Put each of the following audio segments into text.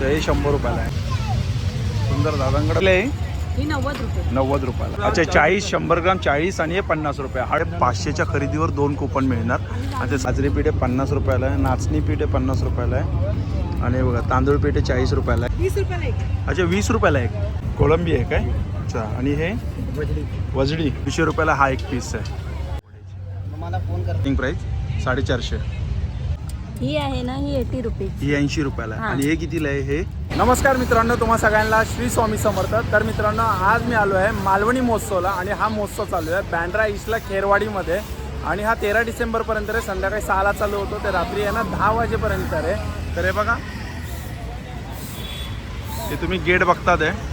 अच्छा हे शंभर रुपयाला आहे. सुंदर दादांकडे आहे. ही नव्वद रुपये. नव्वद रुपयाला. अच्छा चाळीस शंभर ग्राम चाळीस आणि हे पन्नास रुपये. हा पाचशेच्या खरेदीवर दोन कुपन मिळणार. आणि ते साजरी पीठ आहे पन्नास रुपयाला आहे. नाचणी पीठ आहे पन्नास रुपयाला आहे. आणि हे बघा तांदूळ पीठ आहे चाळीस रुपयाला आहे. वीस रुपयाला एक अच्छा वीस रुपयाला एक. कोळंबी आहे काय? अच्छा आणि हे? वजडी. वीसशे रुपयाला हा एक पीस आहे. मला फोन कर. प्राईस साडेचारशे. ही आहे ना ही एटी रुपीज ही ऐंशी रुपयाला आहे. हा. आणि हे कितीला आहे हे? नमस्कार मित्रांनो तुम्हा सगळ्यांना श्री स्वामी समर्थ. तर मित्रांनो आज मी आलो आहे मालवणी महोत्सवला आणि हा महोत्सव चालू आहे बँड्रा ईस्टला खेरवाडीमध्ये. आणि हा तेरा डिसेंबरपर्यंत आहे संध्याकाळी सहाला चालू होतो. ते रात्री आहे ना दहा वाजेपर्यंत आहे तर हे बघा. हे तुम्ही गेट बघतात आहे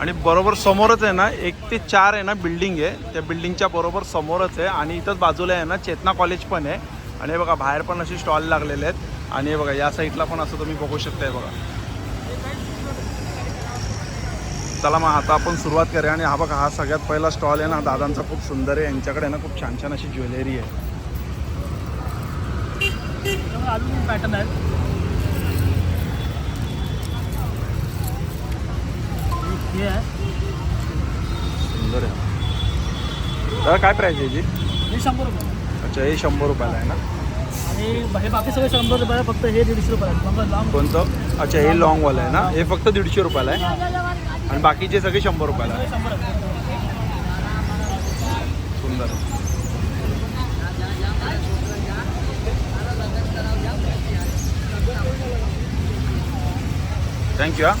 आणि बरोबर समोरच आहे ना एक ते चार आहे ना बिल्डिंग आहे. त्या बिल्डिंगच्या बरोबर समोरच आहे. आणि इथंच बाजूला आहे ना चेतना कॉलेज पण आहे. आणि हे बघा बाहेर पण असे स्टॉल लागलेले आहेत. आणि हे बघा या साईडला पण असं तुम्ही बघू शकताय बघा. चला मग आता आपण सुरुवात करूया. आणि हा बघा हा सगळ्यात पहिला स्टॉल आहे ना दादांचा खूप सुंदर आहे. यांच्याकडे ना खूप छान छान अशी ज्वेलरी आहे. अजून पॅटर्न सुंदर आहे. तर काय प्राईस आहे जी शंभर रुपये. अच्छा हे शंभर रुपयाला आहे ना? आणि हे बाकी सगळे शंभर रुपये आहे, फक्त हे दीडशे रुपये आहे. मग लांब कोणतं? अच्छा हे लॉंगवालं आहे ना? हे फक्त दीडशे रुपयाला आहे? आणि बाकीचे सगळे शंभर रुपयाला आहे. शंभर सुंदर. आहे. थँक्यू हा.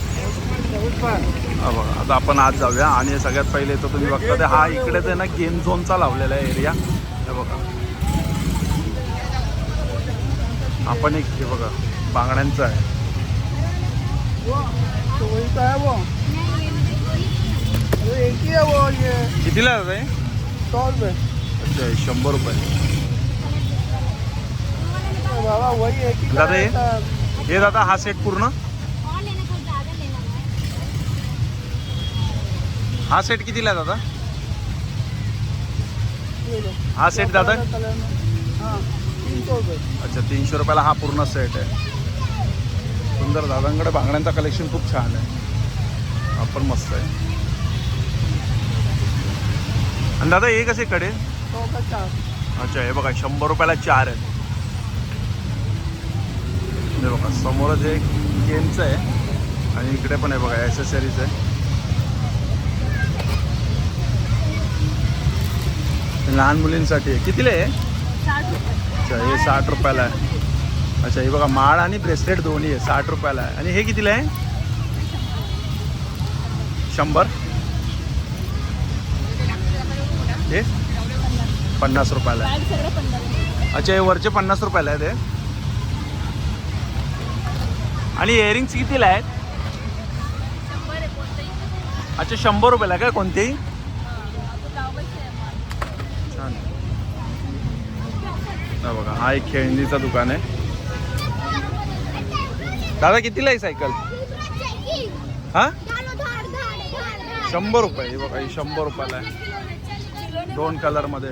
हा बघा आता आपण आज जाऊया. आणि सगळ्यात पहिले तर तुम्ही बघता ते हा इकडेच आहे ना गेम झोनचा लावलेला आहे एरिया हे बघा. आपण एक हे बघा बांगड्यांचा आहे. कितीला जात आहे अच्छा शंभर रुपये. दादा हे? हे दादा हा सेट पूर्ण? हा सेट कितीला आहे दादा? हा सेट दादा? अच्छा तीनशे रुपयाला हा पूर्ण सेट आहे. सुंदर दादांकडे बांगड्यांचा कलेक्शन खूप छान आहे. हा पण मस्त आहे. आणि दादा हे कसे कडे? अच्छा हे बघा शंभर रुपयाला चार आहेत. हे बघा समोरच एक गेमचं आहे. आणि इकडे पण आहे बघा ॲसेसरीज आहे. लहान मुलींसाठी आहे. कितीला आहे? अच्छा हे साठ रुपयाला आहे. अच्छा हे बघा माळ आणि ब्रेसलेट दोन्ही आहे साठ रुपयाला आहे. आणि हे कितीला आहे? शंभर? हे? पन्नास रुपयाला आहे. अच्छा हे वरचे पन्नास रुपयाला आहे ते आणि इयरिंग्स कितीला आहेत? अच्छा शंभर रुपयाला काय कोणतेही छान हा बघा हा एक खेळणीचा दुकान आहे. दादा कितीला आहे सायकल? हा? शंभर रुपये. हे बघा ही शंभर रुपयाला आहे. दोन कलरमध्ये.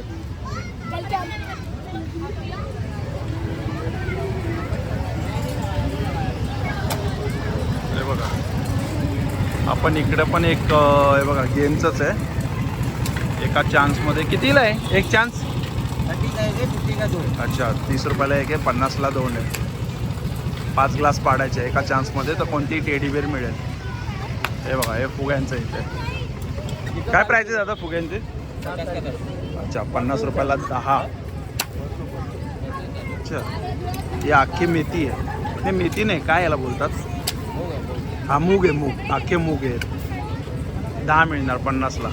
हे बघा. आपण इकडे पण एक हे बघा गेमचंच आहे. एका चान्समध्ये कितीला आहे? एक चान्स अच्छा तीस रुपयाला एक आहे पन्नासला दोन आहे. पाच ग्लास पाडायचे एका चान्समध्ये तर कोणतीही टेडीबेअर मिळेल. हे बघा हे फुग्यांचं इथे. काय प्राईज आहे दादा फुग्यांचे? अच्छा पन्नास रुपयाला दहा. अच्छा ही अख्खी मेथी आहे. हे मेथी नाही काय याला बोलतात? हा मूग आहे मूग. अख्खे मूग आहेत. दहा मिळणार पन्नासला.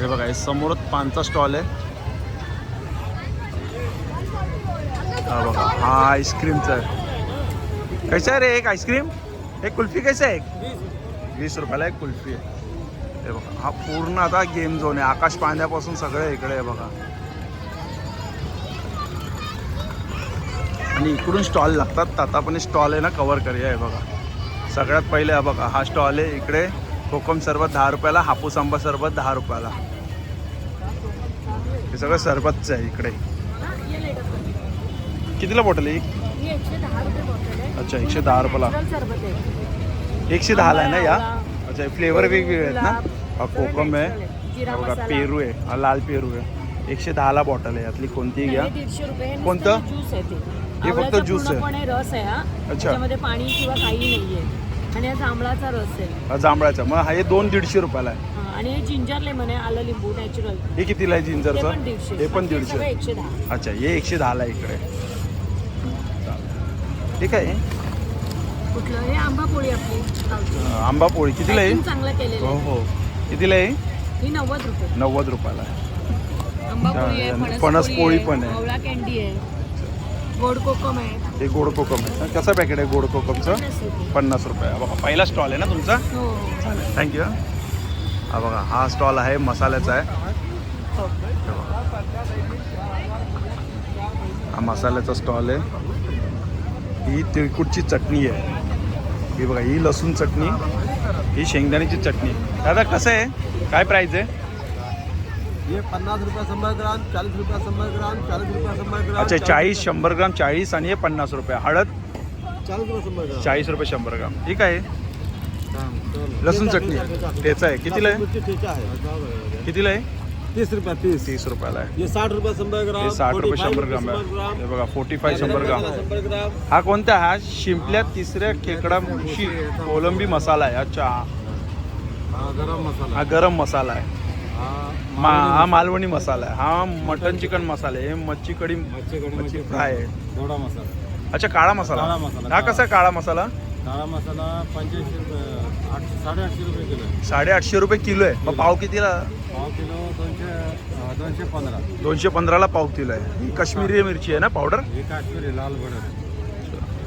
हे बघा हे समोरच पानचा स्टॉल आहे. हा बघा हा आईस्क्रीमचा आहे. कैसा आहे रे एक आईस्क्रीम एक कुल्फी कैसा आहे एक? वीस रुपयाला एक कुल्फी आहे. हे बघा हा पूर्ण आता गेम झोन आहे. आकाश पांद्यापासून सगळं इकडे आहे बघा. आणि इकडून स्टॉल लागतात. आता पण स्टॉल आहे ना कवर करूया हे बघा. सगळ्यात पहिले हा बघा हा स्टॉल आहे इकडे. कोकम सरबत दहा रुपयाला हापूस आंबा सरबत दहा रुपयाला. हे सगळं सरबतचं आहे इकडे. कितीला बॉटल आहे? अच्छा एकशे दहा रुपयाला. एकशे दहाला आहे ना या? अच्छा फ्लेवर वेगवेगळे आहेत ना? हा कोकम आहे. बघा. पेरू आहे. हा लाल पेरू आहे. एकशे दहाला बॉटल आहे. यातली कोणतीही घ्या. कोणतं? हे फक्त ज्यूस आहे. पूर्णपणे रस आहे हा. त्याच्यामध्ये पाणी किंवा काही नाहीये. आणि हा जांभळाचा रस आहे. हा जांभळाचा. मग हा हे दोन दीडशे रुपयाला आहे. आणि हे जिंजर लेमन आहे आलं लिंबू नॅचरल हे कितीला आहे जिंजरचं? हे पण दीडशे. एकशे दहा. अच्छा हे एकशे दहाला आहे इकडे. ठीक आहे कुठलं? हे आंबा पोळी आपली. गावची. आंबा पोळी. कितीला आहे? Packing चांगलं केलेलं हो आहे. हो कितीला आहे? ही नव्वद रुपये. नव्वद रुपयाला आहे. आंबा पोळी आहे आणि फणस पोळी आहे पण आहे. आवळा कॅन्डी आहे. गोड कोकम आहे. हे गोड कोकम आहे. कसं पॅकेट आहे गोड कोकमचं? पन्नास रुपये. हा पहिला स्टॉल आहे ना तुमचा? हो हो. थँक्यू हा बघा हा स्टॉल आहे मसाल्याचा आहे. हो. मसाल्याचा स्टॉल आहे. ही तिळकुटची चटणी आहे. ही बघा ही लसूण चटणी ही शेंगदाण्याची चटणी. दादा कसं आहे? काय प्राईज आहे? ये पन्नास रुपये शंभर ग्राम रुपये शंभर ग्राम रुपये शंभर ग्राम अच्छा चाळीस शंभर ग्राम चाळीस आणि हे पन्नास रुपये. हळद? चालीस रुपये शंभर ग्राम. चाळीस रुपये शंभर ग्राम. ठीक आहे. लसूण चटणी. ठेचा आहे. कितीला आहे? है कितीला आहे? तीस रुपये तीस. तीस रुपयाला आहे. ये साठ रुपये शंभर ग्राम हे साठ रुपये 45 शंभर ग्राम आहे. हे बघा फोर्टी फाय शंभर ग्राम शंभर ग्राम. हा कोणता हा शिंपल्या तिसऱ्या खेकडा मुशी कोलंबी मसाला आहे. अच्छा. हाँ गरम मसाला. हा गरम मसाला आहे. हाँ. मा हा मालवणी मसाला आहे. हा मटन चिकन मसाला आहे. हे मच्छी कढी मच्छी मच्छी फ्राय आहे. मसाला. अच्छा काळा मसाला. काळा मसाला, हा. कसा आहे काळा मसाला? काळा मसाला पंच्याऐंशी रुपये आठशे साडेआठशे रुपये किलो आहे. साडेआठशे रुपये किलो आहे. मग पाव कितीला? पाव किलो दोनशे अं, दोनशे पंधरा. दोनशे पंधराला पाव किलो आहे. ही काश्मीरी मिरची आहे ना पावडर हे काश्मीरी लाल आहे.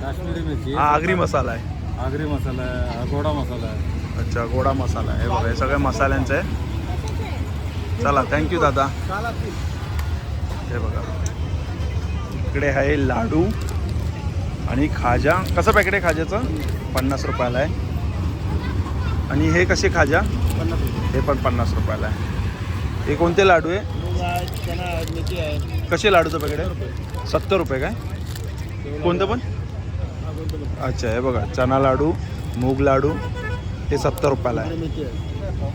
काश्मीरी मिरची. हा आगरी मसाला आहे. आगरी मसाला आहे हा गोडा मसाला आहे. अच्छा गोडा मसाला आहे. हे बघा हे सगळ्या मसाल्यांचं आहे. चला थँक्यू दादा. हे बघा. इकडे आहे लाडू. आणि खाजा कसं पॅकेट आहे खाज्याचं? पन्नास रुपयाला आहे. आणि हे कसे खाजा? हे पण पन्नास रुपयाला आहे. हे कोणते लाडू आहे? कसे लाडूचं पॅकेट आहे? सत्तर रुपये काय? कोणतं पण? अच्छा हे बघा चना लाडू मूग लाडू हे सत्तर रुपयाला आहे.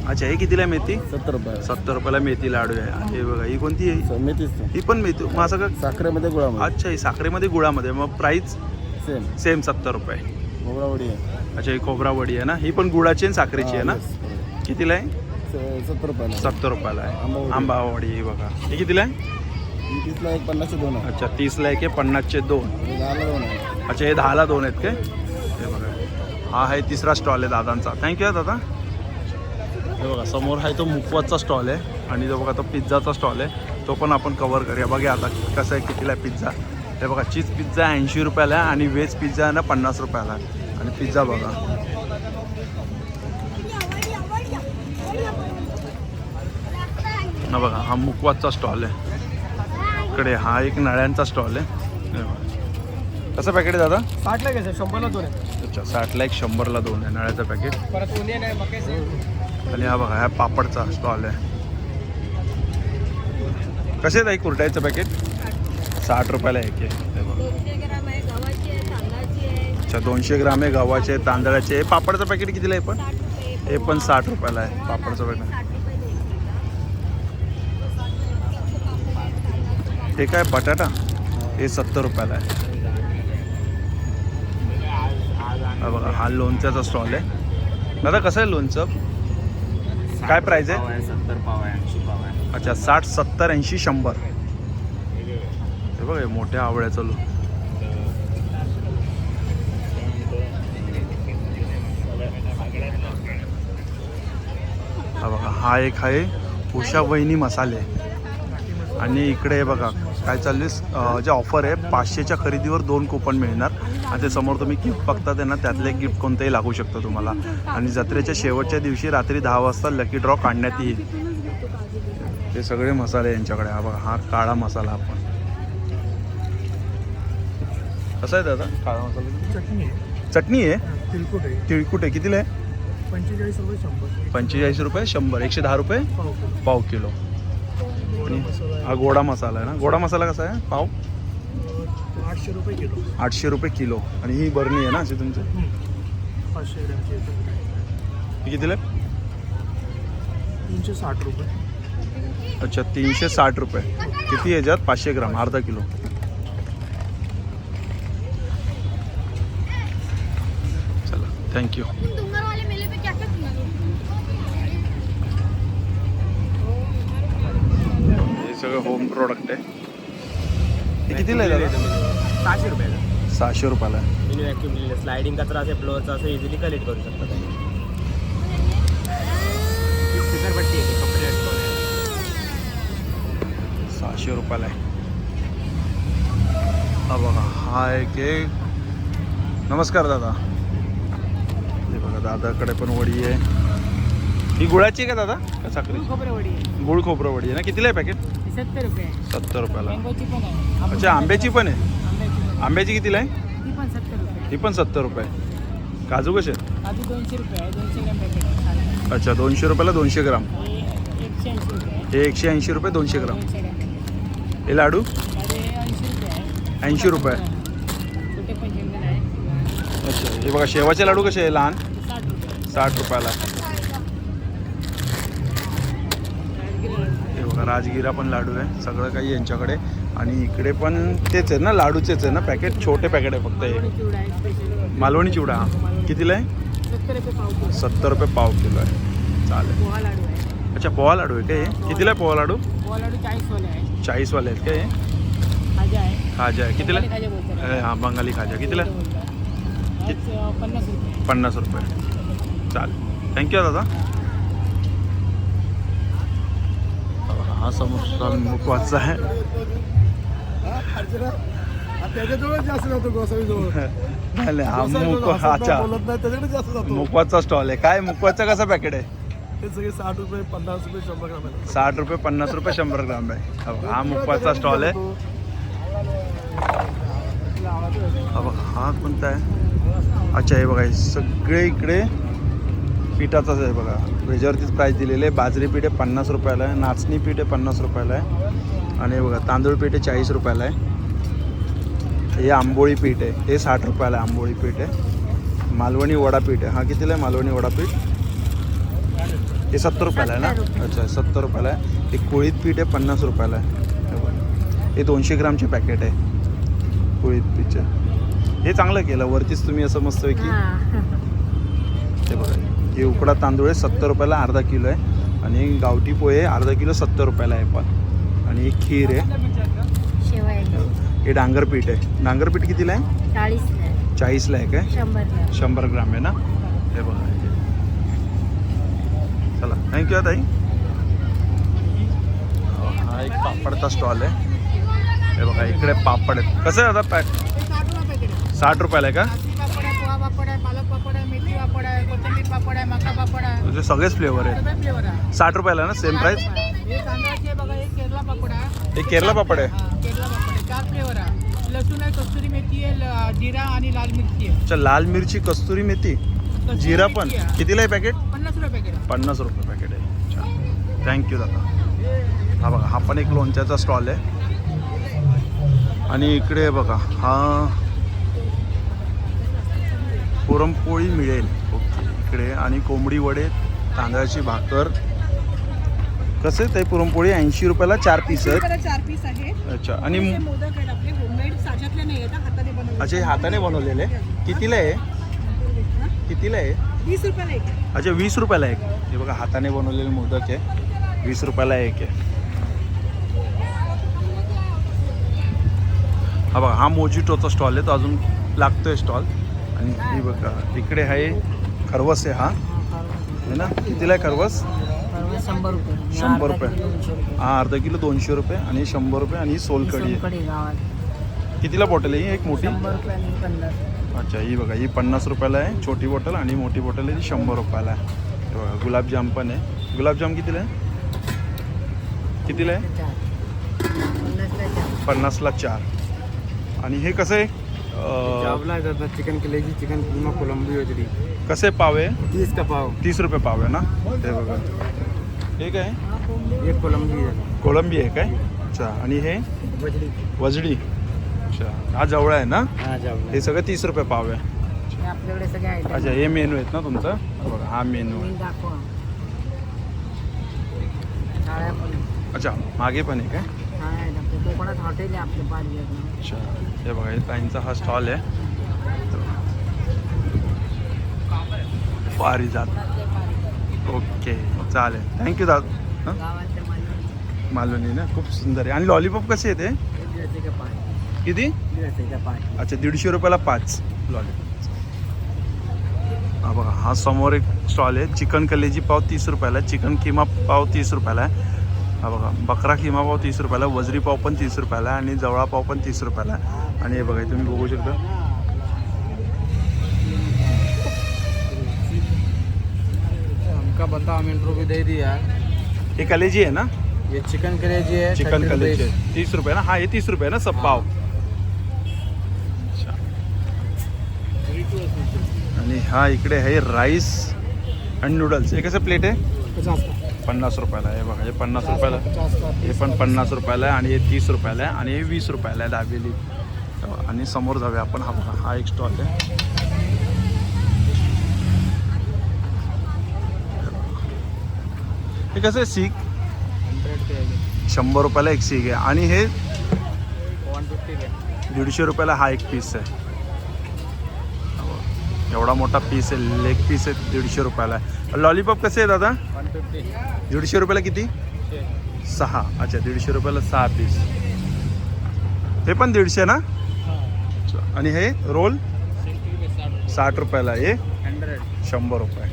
अच्छा हे कितीला मेथी? सत्तर रुपये. सत्तर रुपयाला मेथी लाडू आहे. आणि हे बघा ही कोणती आहे? मेथीच ही पण मेथी मग असं का साखरेमध्ये गुळामध्ये. अच्छा ही साखरेमध्ये गुळामध्ये मग प्राईस सेम सेम सत्तर रुपये. मोगरावडी आहे. अच्छा ही खोबरा वडी आहे ना? ही पण गुळाची आणि साखरेची आहे ना? कितीला आहे? सत्तर रुपयाला. सत्तर रुपयाला आहे. आंबावडी. आंबावडी ही बघा. ही कितीला आहे? तीसला एक पन्नासशे दोन आहे. अच्छा तीसला एक आहे पन्नासचे दोन. हे दहाला दोन आहे. अच्छा हे दहाला दोन आहेत काय? हे बघा. हा आहे तिसरा स्टॉल आहे दादांचा. थँक्यू दादा. हे बघा समोर आहे तो मुकवाचा स्टॉल आहे. आणि तो बघा तो पिझ्झाचा स्टॉल आहे. तो पण आपण कवर करूया. बघा आता कसं आहे कितीला आहे पिझ्झा. हे बघा चीज पिझ्झा ऐंशी रुपयाला आहे आणि व्हेज पिझ्झा आहे ना पन्नास रुपयाला आहे. आणि पिझ्झा बघा. हा बघा हा मुकवाचा स्टॉल आहे. इकडे हा एक नळ्यांचा स्टॉल आहे. कसं पॅकेट आहे दादा? साठला घ्यायचं शंभरला दोन आहे. अच्छा साठला एक शंभरला दोन आहे नळ्याचं पॅकेट आणि हा बघा हा पापडचा स्टॉल आहे. कसे आहे कुरटायचं पॅकेट साठ रुपयाला एक आहे. बघा. दोनशे ग्राम आहे गव्हाची आहे तांदळाची आहे अच्छा दोनशे ग्राम आहे गव्हाचे तांदळाचे. पापडचं पॅकेट कितीला आहे पण? हे पण साठ रुपयाला आहे पापडचं पॅकेट. हे काय बटाटा? हे सत्तर रुपयाला आहे. बघा हा लोणच्याचा स्टॉल आहे. दादा कसं आहे लोणचं? काय प्राईज आहे सत्तर पाव आहे ऐंशी पाव आहे. अच्छा साठ सत्तर ऐंशी शंभर. हे बघा मोठ्या आवड्या चालू हा बघा हा एक आहे उषा वहिनी मसाले. आणि इकडे हे बघा काय चालले जे ऑफर आहे पाचशेच्या खरेदीवर दोन कुपन मिळणार. आणि ते समोर तुम्ही गिफ्ट बघतात त्यांना ना त्यातलं एक गिफ्ट कोणतंही लागू शकतं तुम्हाला. आणि जत्रेच्या शेवटच्या दिवशी रात्री दहा वाजता लकी ड्रॉ काढण्यात येईल. हे सगळे मसाले यांच्याकडे हा बघा हा काळा मसाला आपण. कसा आहे दादा? काळा मसाला चटणी आहे. चटणी आहे? तिलकुट आहे. तिळकुट आहे. कितीला आहे? पंचेचाळीस रुपये शंभर. पंचेचाळीस रुपये शंभर. एकशे दहा रुपये? पाव किलो. पाव किलो. आणि हा गोडा मसाला आहे ना? गोडा मसाला कसा आहे? पाव? आठशे रुपये किलो. आठशे रुपये किलो. आणि ही बरणी आहे ना अशी तुमची? पाचशे ग्रॅमची. ही कितीला आहे? तीनशे साठ रुपये. अच्छा तीनशे साठ रुपये. किती याच्यात? पाचशे ग्राम. अर्धा किलो. हे सगळं होम प्रोडक्ट आहे. हे कितीला आहे सहाशे रुपयाला सहाशे रुपयाला. मिनी व्हॅक्यूम लिहिलं स्लायडिंग कचरा असेल फ्लोअरचा असं इझिली कलेक्ट करू शकता तुम्ही. सहाशे रुपयाला आहे. हा बघा हा एक नमस्कार दादा. दादाकडे पण वडी आहे. ही गुळाची आहे का दादा? का साखरी गुळ खोबरं वडी आहे. ना? कितीला आहे पॅकेट सत्तर रुपये सत्तर रुपयाला. अच्छा आंब्याची पण आहे? आंब्याची कितीला आहे? ती पण सत्तर रुपये ही पण सत्तर रुपये. काजू कसे अच्छा दोनशे रुपयाला दोनशे ग्राम. हे एकशे ऐंशी रुपये दोनशे ग्राम. हे लाडू? ऐंशी रुपये अच्छा हे बघा शेवाचे लाडू कसे आहे लहान. साठ रुपये साठ रुपयाला बघा राजगिरा पण लाडू आहे. सगळं काही यांच्याकडे. आणि इकडे पण तेच आहे ना लाडूचेच आहे ना पॅकेट छोटे पॅकेट आहे फक्त हे. मालवणी चिवडा हा. कितीला आहे? सत्तर रुपये पाव किलो आहे. चालेल. अच्छा पोहा लाडू आहे का हे? कितीला आहे पोहा लाडू? चाळीसवाले आहे चाळीसवाले आहेत का हे? खाजा आहे. कितीला? हा बंगाली खाजा कितीला? पन्नास रुपये. चालेल. थँक्यू दादा. हा समोसा मुकवाचा आहे. त्याच्याजवळ जास्त हा मुकवाचा स्टॉल आहे. काय मुकवाचा कसा पॅकेट आहे? सगळे साठ रुपये पन्नास रुपये शंभर ग्राम आहे. साठ रुपये पन्नास रुपये शंभर ग्राम आहे हो, हा हा मुकवाचा स्टॉल आहे. हा हा कोणता आहे? अच्छा हे बघा सगळे इकडे पिठाचाच आहे बघा. वेजावरतीच प्राईस दिलेले आहे. बाजरी पीठ आहे पन्नास रुपयाला आहे. नाचणी पीठ आहे पन्नास रुपयाला आहे. आणि बघा तांदूळ पीठ आहे चाळीस रुपयाला आहे. हे आंबोळी पीठ आहे. हे साठ रुपयाला आहे आंबोळी पीठ आहे. मालवणी वडा पीठ आहे. हा कितीला आहे? मालवणी वडा पीठ? हे सत्तर रुपयाला आहे ना? अच्छा सत्तर रुपयाला आहे. हे कोळीत पीठ आहे पन्नास रुपयाला आहे. हे बघा. हे दोनशे ग्रामचे पॅकेट आहे. कोळीत पीठचं. हे चांगलं केलं. वरतीच तुम्ही असं मस्त की हे बघा. हे उकडा तांदूळ आहे सत्तर रुपयाला अर्धा किलो आहे. आणि गावठी पोहे अर्धा किलो सत्तर रुपयाला आहे पण. आणि एक खीर आहे. हे डांगर पीठ आहे. डांगर पीठ कितीला आहे? चाळीस चाळीसला आहे काय? शंभर ग्राम आहे ना? हे बघा. चला. थँक्यू ताई. हा एक पापडचा स्टॉल आहे. हे बघा इकडे पापड आहेत. कसं आहे दादा पॅक? साठ रुपयाला आहे का पापड आहे पोहा पापड आहे पालक पापड आहे मेथी पापड आहे कोथिंबीर पापड आहे मका आहे म्हणजे सगळेच फ्लेवर आहे. साठ रुपयाला ना सेम हे बघा एक केरला पापड आहे. केरला पापड आहे? केरला पापड आहे. चार फ्लेवर आहे. लसूण आहे कस्तुरी मेथी आहे ल- जिरा आणि लाल मिरची आहे. अच्छा लाल मिरची कस्तुरी मेथी जिरा पण. कितीला आहे पॅकेट पन्नास रुपये पॅकेट. पन्नास रुपये पॅकेट आहे. अच्छा. थँक्यू दादा. हा बघा हा पण एक लोणच्याचा स्टॉल आहे. आणि इकडे बघा हा पुरणपोळी मिळेल. ओके इकडे. आणि कोंबडी वडे तांदळाची भाकर. कसं आहे ते पुरणपोळी? ऐंशी रुपयाला चार पीस आहेत. चार पीस आहे. अच्छा आणि हे मोदक आहेत आपले होममेड साच्यातले नाही आहेत हाताने बनवले अच्छा हे हाताने बनवलेले. कितीला आहे? कितीला आहे? वीस रुपयाला एक आहे. अच्छा वीस रुपयाला एक. हे बघा हाताने बनवलेले मोदक आहे. वीस रुपयाला एक आहे. हा बघा हा मोजिटोचा स्टॉल आहे. तो अजून लागतोय स्टॉल आणि ही बघा इकडे आहे खरवस आहे हा. है ना? कितीला आहे खरवस? शंभर रुपये. शंभर हा अर्धा किलो दोनशे रुपये आणि शंभर रुपये आणि ही सोलकढी आहे कितीला बॉटल आहे ही? एक मोठी? अच्छा ही बघा ही पन्नास रुपयाला आहे. छोटी बॉटल आणि मोठी बॉटल आहे. ती शंभर रुपयाला आहे. हे बघा गुलाबजाम पण आहे. गुलाबजाम कितीला आहे? कितीला आहे? पन्नासला चार. आणि हे कसं आहे? चावला जाता चिकन कलेजी चिकन कीमा कोलंबी वजरी कसे पाव आहे? तीस का पाव। तीस रुपये पाव आहे ना? हे बघा. हे काय? एक कोलंबी आहे कोळंबी आहे काय? अच्छा आणि हे? वजरी वजडी. अच्छा हा जवळ आहे ना? हा हे सगळं तीस रुपये पाव आहे. हे आपल्याकडे सगळे अच्छा हे मेनू आहेत ना तुमचं? बघा हा मेनू आहे. अच्छा मागे पण आहे काय? हा आहे कोकणात हॉटेल आहे आपलं अच्छा. हे बघा हे ताईंचा हा स्टॉल आहे. पारिजात. ओके चालेल. थँक्यू दादा. हां? मालवणी ना? खूप सुंदर आहे. आणि लॉलीपॉप कसे येते किती? अच्छा दीडशे रुपयाला पाच लॉलीपॉप हा बघा हा समोर एक स्टॉल आहे. चिकन कलेजी पाव तीस रुपयाला चिकन किमा पाव तीस रुपयाला आहे. हा बघा बकरा किमा पाव तीस रुपयाला आहे, वजरी पाव पण तीस रुपयाला आहे आणि जवळा पाव पण तीस रुपयाला आहे. आणि हे बघा हे तुम्ही बघू शकता हमका बता हम इंट्रो भी दे दिया हे कलेजी आहे ना ये चिकन कलेजी है चिकन 30 कलेजी। आहे. तीस रुपये ना हा हे तीस रुपये ना सब पाव अच्छा. आणि हा इकडे आहे राईस आणि नूडल्स हे कसं प्लेट आहे पचास का पन्नास रुपयाला आहे. बघा हे पन्नास रुपयाला. हे पण पन्नास रुपयाला आहे आणि हे तीस रुपयाला आहे आणि हे वीस रुपयाला आहे दाबेली आणि समोर जाऊया आपण. हा बघा हा एक स्टॉल आहे. हे कसं आहे सीख? शंभर रुपयाला एक सीख आहे. आणि हे दीडशे रुपयाला हा एक पीस आहे. एवढा मोठा पीस आहे लेग पीस आहे दीडशे रुपयाला आहे. लॉलीपॉप कसे आहे दादा दीडशे रुपयाला किती? सहा. अच्छा दीडशे रुपयाला सहा पीस हे पण दीडशे ना? अच्छा. आणि हे रोल? साठ रुपयाला. हे? शंभर रुपये.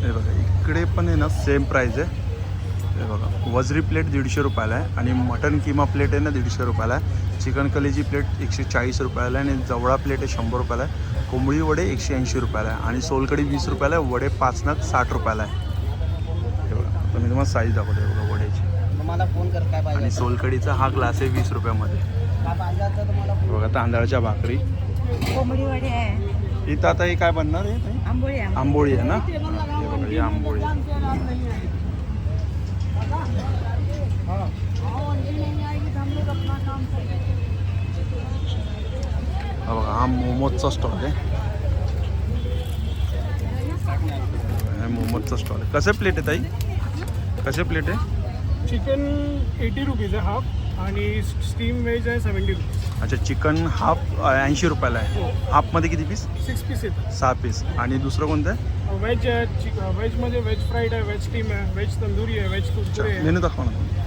हे बघा इकडे पण आहे ना सेम प्राईज आहे. हे बघा वजरी प्लेट दीडशे रुपयाला आहे आणि मटन किमा प्लेट आहे ना दीडशे रुपयाला आहे. चिकन कलेजी प्लेट एकशे चाळीस रुपयाला आहे आणि जवळा प्लेट आहे शंभर रुपयाला आहे. कोंबडी वडे एकशे ऐंशी रुपयाला आहे आणि सोलकडी वीस रुपयाला आहे वडे पाच नग साठ रुपयाला आहे. हे बघा आता मी तुम्हाला साईज दाखवतो बघा वड्याची. मला फोन कर काय आणि सोलकडीचा हा ग्लास आहे वीस रुपयामध्ये. हे बघा तांदळाच्या भाकरी. कोंबडी वडे आहे. इथं आता हे काय बनणार आहे? आंबोळी आहे. आंबोळी आहे ना? हे आंबोळी हा बघा हा मोमोजचा स्टॉल आहे हे मोमोजचा स्टॉल आहे कसे प्लेट आहे ताई कसे प्लेट आहे चिकन एटी रुपीज आहे हाफ आणि स्टीम व्हेज आहे सेवन्टी रुपीज अच्छा चिकन हाफ ऐंशी रुपयाला आहे हाफमध्ये किती पीस सिक्स पीस येतात सहा पीस आणि दुसरं कोणतं आहे व्हेज आहे चिक व्हेजमध्ये व्हेज फ्राईड आहे व्हेज स्टीम आहे व्हेज तंदुरी आहे व्हेज कुरकुरे आहे मेनू दाखवा ना तुम्ही.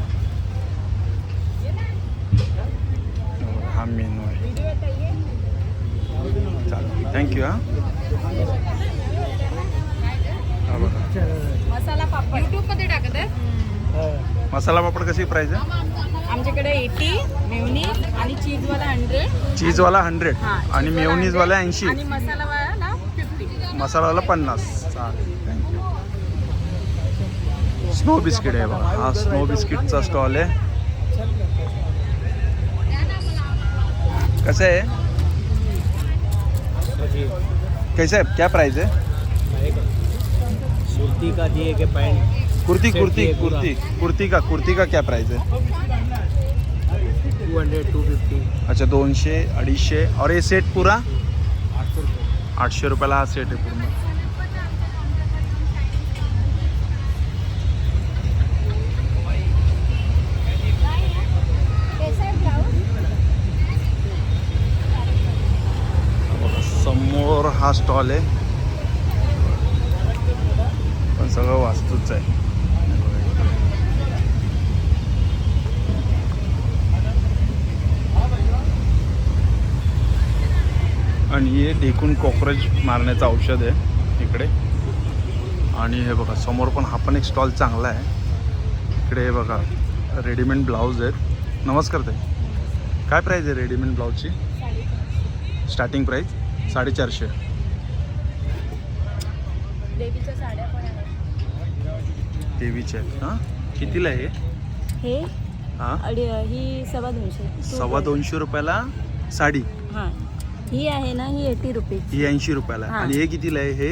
हा मेनू थँक्यू हां हा बघा. मसाला पापड. युट्यूबमध्ये टाकत आहे. मसाला पापड कशी प्राईस आहे? आमच्याकडे एटी मेवनीज आणि चीजवाला हंड्रेड चीजवाला हंड्रेड आणि मेवनीजवाला 100 ऐंशी. आणि मसालावाला फिफ्टी मसालावाला पन्नास. चालेल थँक्यू स्नो बिस्किट आहे बघा. हा स्नो बिस्किटचा स्टॉल आहे. कसं आहे? कैसा है? क्या प्राइस है? सुरती का दिए के पैंट। कुर्ती कुर्ती है। कुर्ती कुर्ती का कुर्ती का क्या प्राइस है? टू हंड्रेड टू फिफ्टी अच्छा दोनशे अडीचशे और ये सेट पूरा? आठ सौ रुपये। आठशे रुपयाला हा सेट आहे पूर्ण। हा स्टॉल आहे. पण सगळं वास्तूच आहे. आणि हे ढेकून कॉक्रोच मारण्याचं औषध आहे इकडे. आणि हे बघा समोर पण हा पण एक स्टॉल चांगला आहे. इकडे हे बघा रेडीमेड ब्लाऊज आहेत. नमस्कार ताई. काय प्राईज आहे रेडीमेड ब्लाऊजची स्टार्टिंग प्राईस साडेचारशे. देवीच्या साड्या पण आहेत. हां? कितीला आहे हे? हे? हां? ही सव्वा दोनशे. सव्वा दोनशे रुपयाला साडी. हां. ही आहे ना ही एटी रुपीज ही ऐंशी रुपयाला. हां. आणि हे कितीला आहे हे?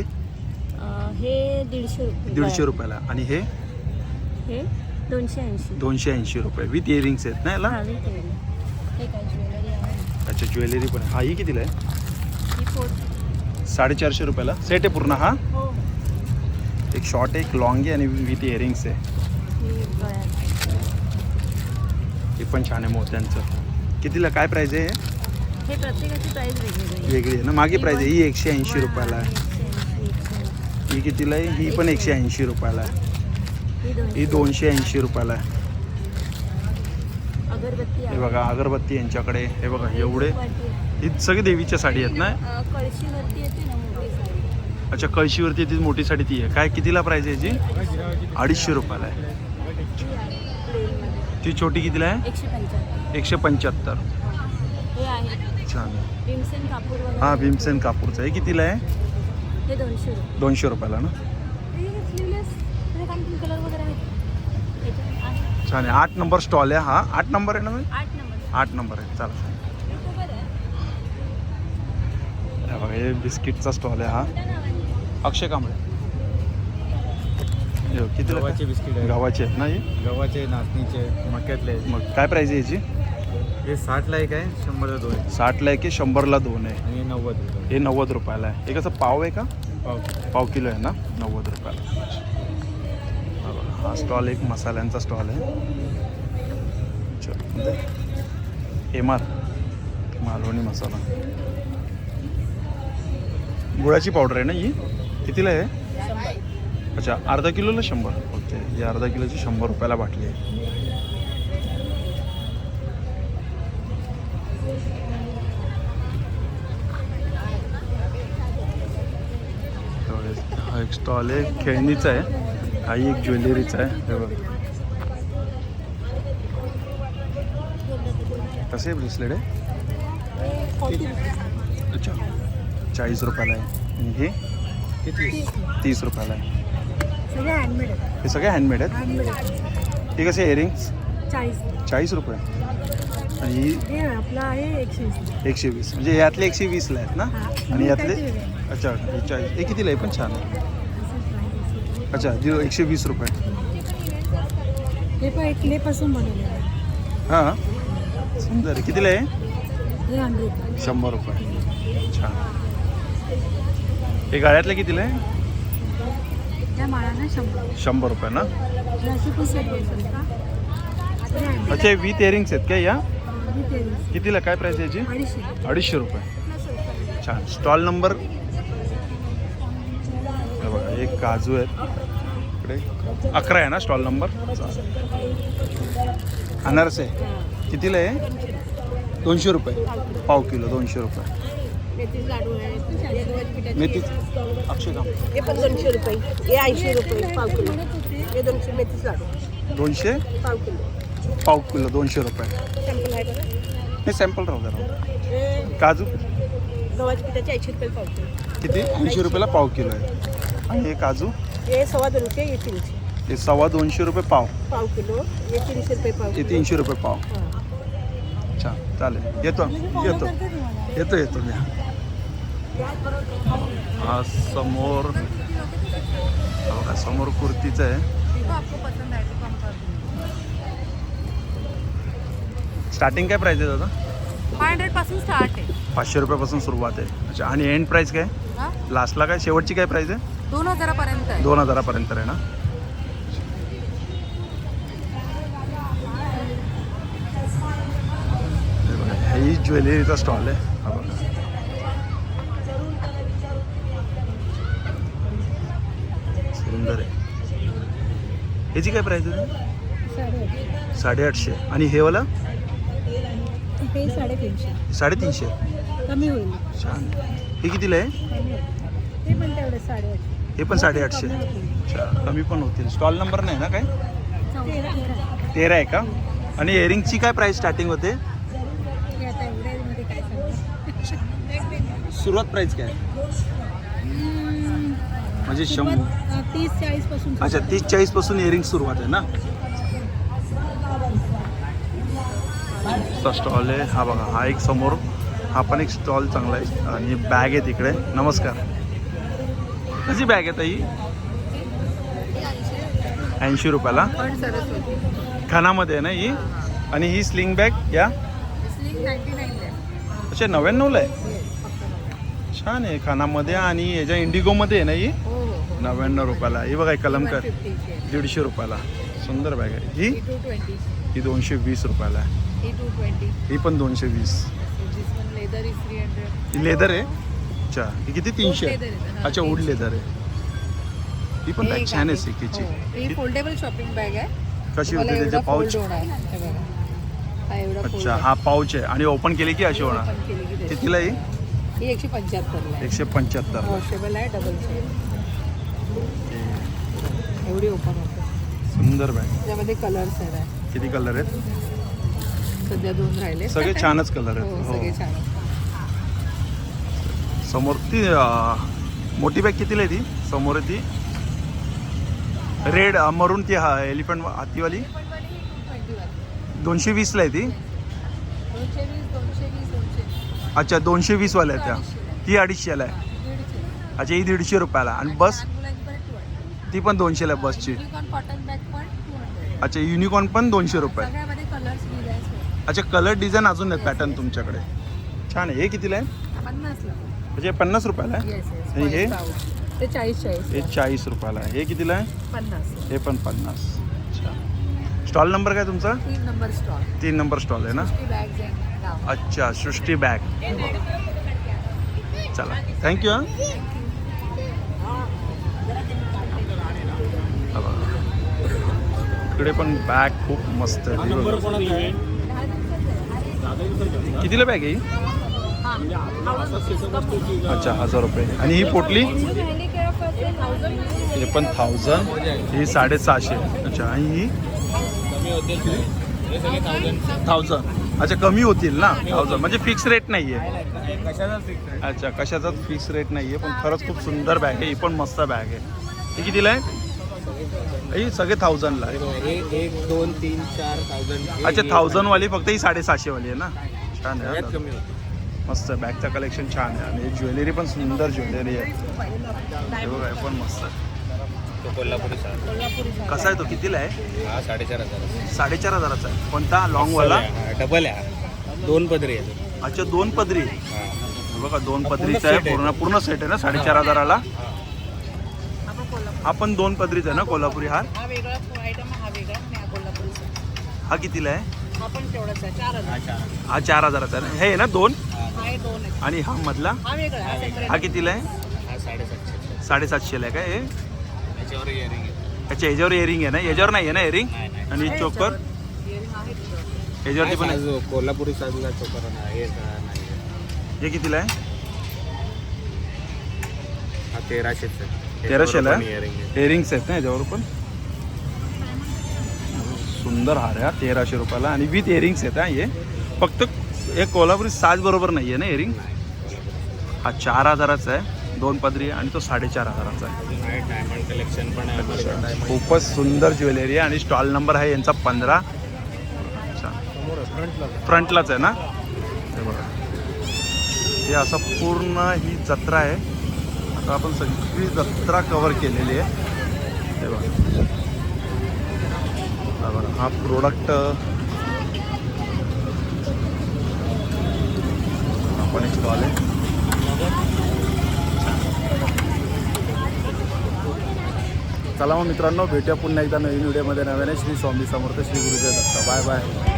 हे दीडशे रुपये. दीडशे रुपयाला. आणि हे? हे दोनशे ऐंशी. दोनशे ऐंशी रुपये. विथ इयरिंग्स आहेत ना याला? हा हे अच्छा ज्वेलरी पण हा ही कितीला आहे? ही साडेचारशे रुपयाला. सेट आहे पूर्ण हा हो. एक शॉर्ट एक लॉंग आणि विथ इयरिंग्स आहे. ही पण छान आहे मोत्यांचं. कितीला काय प्राईज आहे हे? प्रत्येकाची. वेगळी आहे. ना? मागे प्राईज आहे ही एकशे ऐंशी रुपयाला आहे. ही कितीला आहे? ही पण एकशे ऐंशी रुपयाला आहे. ही दोनशे. ऐंशी रुपयाला आहे. हे. बघा अगरबत्ती यांच्याकडे. हे बघा एवढे. ही सगळी देवीच्या साडी आहेत ना अ, कळशीवरती येते ना मोठी साडी अच्छा कळशीवरती ती मोठी साडी ती आहे. काय कितीला प्राईज आहे याची? अडीचशे रुपयाला आहे. ती छोटी कितीला आहे? एकशे पंच्याहत्तर. हे छान. हा भीमसेन कापूरचं आहे. कितीला आहे? हे दोनशे रुपये. दोनशे रुपयाला ना. छान आहे. आठ नंबर स्टॉल आहे हा. आठ नंबर आहे ना आठ नंबर. आहे. चला. खूप आहे. हे बघा हे बिस्किटचा स्टॉल आहे हा? अक्षय कांबळे. हे कितीला गव्हाचे बिस्किट आहे गावाचे आहेत ना हे? गव्हाचे नाचणीचे मक्यातले. मग काय प्राईज आहे याची? हे साठला एक आहे शंभरला दोन आहे. साठला आहे की शंभरला दोन आहे. आणि हे नव्वद रुपये. हे नव्वद रुपयाला आहे. हे कसं पाव आहे का? पाव पाव किलो आहे ना? नव्वद रुपयाला. हा बघा, हा स्टॉल एक मसाल्यांचा स्टॉल आहे. चल एम आर मालवणी मसाला. गुळाची पावडर आहे ना ही? कितीला आहे? अच्छा अर्धा किलोला शंभर. ओके ही अर्धा किलोची शंभर रुपयाला बाटली आहे. हा एक स्टॉल आहे खेळणीचा आहे हा एक ज्वेलरीचा आहे हे बघा. कसे ब्रेसलेट आहे? अच्छा चाळीस रुपयाला आहे. आणि हे? किती? तीस रुपयाला. आहे हे सगळे हँडमेड आहेत? हे कसे इयरिंग्स चाळीस. चाळीस रुपये. आणि ही? हे आपला आहे एकशे वीस. एकशे वीस. म्हणजे यातले एकशे वीसला आहेत ना? हा. आणि यातले? अच्छा हे चाळीस. हे कितीला आहे? पण छान आहे. अच्छा झिरो एकशे वीस रुपये. हे पण एक क्लेपासून बनवलेलं आहे. हां. सुंदर आहे. कितीला आहे? हे हंड्रेड शंभर रुपये. हे गाळ्यातलं कितीला आहे? त्या माळाना शंभर. शंभर रुपये ना? अशी पण सेट बनवली का handmade. अच्छा हे विथ इयरिंग्स आहेत का या? हे तेवीस. कितीला? काय प्राईस याची? अडीचशे अडीचशे रुपये. छान. स्टॉल नंबर हे बघा एक काजू आहेत. इकडे अकरा आहे ना स्टॉल नंबर अनारसे. कितीला आहे? दोनशे रुपये. पाव किलो दोनशे रुपये. मेथीचे लाडू आहे मेथी अक्षय काम. हे पण दोनशे रुपये हे ऐंशी रुपये पाव किलो. हे दोनशे मेथीचे लाडू. दोनशे? पाव किलो. पाव किलो दोनशे रुपये. सॅम्पल आहे बघा हे सॅम्पल राहू. हे काजू? गव्हाच्या पिठाचे ऐंशी रुपये पाव किलो. किती? ऐंशी रुपयाला पाव किलो आहे. आणि हे काजू? हे सव्वा दोनशे हे तीनशे. हे सव्वा दोनशे रुपये पाव. पाव किलो हे तीनशे रुपये पाव हे तीनशे रुपये पाव. छान चालेल. येतो येतो. येतो येतो मी. हा समोर बघा, समोर कुर्तीचं आहे. स्टार्टिंग काय प्राईस आहे दादा? फाय हंड्रेडपासून स्टार्ट आहे. पाचशे रुपयापासून सुरुवात आहे. अच्छा आणि एंड प्राईस काय? लास्टला काय? शेवटची काय प्राईस आहे? दोन हजारापर्यंत दोन हजारापर्यंत आहे ना? ही ज्वेलरीचा स्टॉल आहे. ह्याची काय प्राईस आहे? साडेआठशे. आणि हे वाला? हे साडेतीनशे. साडेतीनशे. कमी होईल. छान. हे कितीला आहे? हे पण तेवढे साडेआठशे. हे पण साडेआठशे. अच्छा कमी पण होतील. स्टॉल नंबर नाही ना काय? तेरा आहे का? आणि इयरिंगची काय प्राईस स्टार्टिंग होते? सुरुवात प्राईस काय? म्हणजे शंभर तीस चाळीसपासून अच्छा तीस चाळीसपासून इयरिंग सुरुवात आहे ना? स्टॉल आहे. हा बघा हा एक समोर हा पण एक स्टॉल चांगला आहे. आणि बॅग आहे तिकडे. नमस्कार. कशी बॅग आहे ताई? ऐंशी रुपयाला? पण सरस्वती खानामध्ये आहे ना ही? आणि ही स्लिंग बॅग या? अच्छा नव्याण्णवला आहे? छान आहे खानामध्ये. आणि याच्या इंडिगोमध्ये आहे ना हो? नव्याण्णव रुपयाला. ही बघा कलमकर. दीडशे रुपयाला. सुंदर बॅग आहे. ही? ही दोनशे वीस रुपयाला आहे. ही ही पण दोनशे वीस. लेदर ही आहे? अच्छा. ही किती? तीनशे. अच्छा वूड. लेदर आहे. ही पण बॅग छान आहे सिकीची. ही. फोल्डेबल शॉपिंग बॅग आहे. कशी होते त्याचे पाऊच अच्छा. हा पाऊच आहे. आणि ओपन केली की अशी होणार. कितीला ही? एकशे पंच्याहत्तरला आहे. एकशे पंच्याहत्तर वॉशेबल आहे डबल एवढी ओपन होते. सुंदर बॅग त्यामध्ये कलर्स आहेत. किती कलर आहेत? सध्या दोन राहिले. सगळे छानच कलर हो आहेत सगळे हो छान. आहेत. समोर ती अं, मोठी बॅग कितीला आहे ती? समोर आहे ती. रेड मरून ती हा एलिफंट हातीवाली. दोनशे वीसला आहे ती. दोनशे वीस दोनशे वीस दोनशे अच्छा दोनशे वीसवाल्या आहेत त्या. ती अडीचशेला आहे. अच्छा ही दीडशे रुपयाला आणि बस? लहान मुलांची ती पण दोनशेला आहे बसची युनिकॉर्न कॉटन बॅग पण टू हंड्रेड अच्छा युनिकॉर्न पण दोनशे रुपये. सगळ्यामध्ये कलर्स डिझाईन्स अच्छा कलर डिझाईन अजून आहेत पॅटर्न तुमच्याकडे. छान आहे. हे कितीला आहे? पन्नासला म्हणजे पन्नास रुपयाला आहे? येस येस आणि हे? ते चाळीस हे चाळीस रुपयाला आहे. हे कितीला आहे? पन्नास. हे पण पन्नास. अच्छा. स्टॉल नंबर काय तुमचा? तीन नंबर स्टॉल तीन नंबर स्टॉल आहे ना? ती आहे अच्छा सृष्टी बॅग चला. थँक्यू हा. इकडे पण बॅग खूप मस्त आहे. कितीला बॅग आहे ही? अच्छा हजार रुपये. आणि ही पोटली? हे पण थाउजंड ही साडेसहाशे. अच्छा आणि ही? थाउजंड अच्छा कमी होतील ना? थाउजंड म्हणजे फिक्स रेट नाही आहे अच्छा कशाचाच फिक्स रेट नाही आहे पण खरंच खूप सुंदर बॅग आहे. ही पण मस्त बॅग आहे. ही कितीला आहे? ही सगळे थाउजंडला आहे एक दोन तीन चार थाउजंड अच्छा थाउजंडवाली फक्त ही साडेसहाशेवाली आहे ना? छान आहे हा. मस्त बॅगचं कलेक्शन छान आहे. आणि ज्वेलरी पण सुंदर ज्वेलरी आहे. बघा पण मस्त. तो कोल्हापुरी कसा आहे तो? कितीला आहे? हा साडेचार हजार साडेचार हजाराचा आहे. कोणता? लॉंगवाला डबल आहे. दोन पदरी आहे अच्छा दोन पदरी. बघा दोन पदरीचा आहे. पूर्ण पूर्ण सेट आहे ना? साडेचार हजाराला? हा पण दोन पदरीचा आहे ना कोल्हापुरी हार? हा वेगळा आयटम हा वेगळा आणि हा कोल्हापूरचा. हा कितीला आहे? हा पण तेवढाच आहे चार हजार. हा चार हजाराचा आहे. ना हे आहे ना दोन? हा हे दोन आहे. आणि हा मधला? हा वेगळा हा separate. हा कितीला आहे? हा साडेसातशे साडेसातशेला आहे का हे? त्याच्यावर इयरिंग आहे. अच्छा याच्यावर इयरिंग आहे ना? याच्यावर नाही आहे ना नाही नाही. आणि चोकर Earring आहे त्याच्यावर. याच्यावरती पण आहे. कोल्हापुरी साजूला चोकर हे नाही हे कितीला आहे? हा तेराशेच आहे. तेराशेला. इयरिंग्स आहेत ना याच्यावर पण? सुंदर हार आहे तेराशे रुपयाला. आणि विथ इयरिंग्स आहेत हा हे. फक्त एक कोल्हापुरी साज बरोबर नाही आहे ना इयरिंग हा चार हजाराचा आहे दोन पदरी आणि तो साडेचार हजाराचा आहे. डायमंड कलेक्शन पण. खूपच सुंदर ज्वेलरी आहे आणि स्टॉल नंबर आहे यांचा पंधरा. अच्छा. फ्रंटलाच आहे ना? हे बघा. हे असं पूर्ण ही जत्रा आहे. आता आपण सगळी जत्रा कवर केलेली आहे. हे बघा. हा बघा हा प्रोडक्ट आपण स्टॉल आहे. चला मग मित्रांनो भेटूया पुन्हा एकदा नवीन व्हिडिओमध्ये नव्याने श्री स्वामी समर्थ श्री गुरुदेव दत्त. Bye bye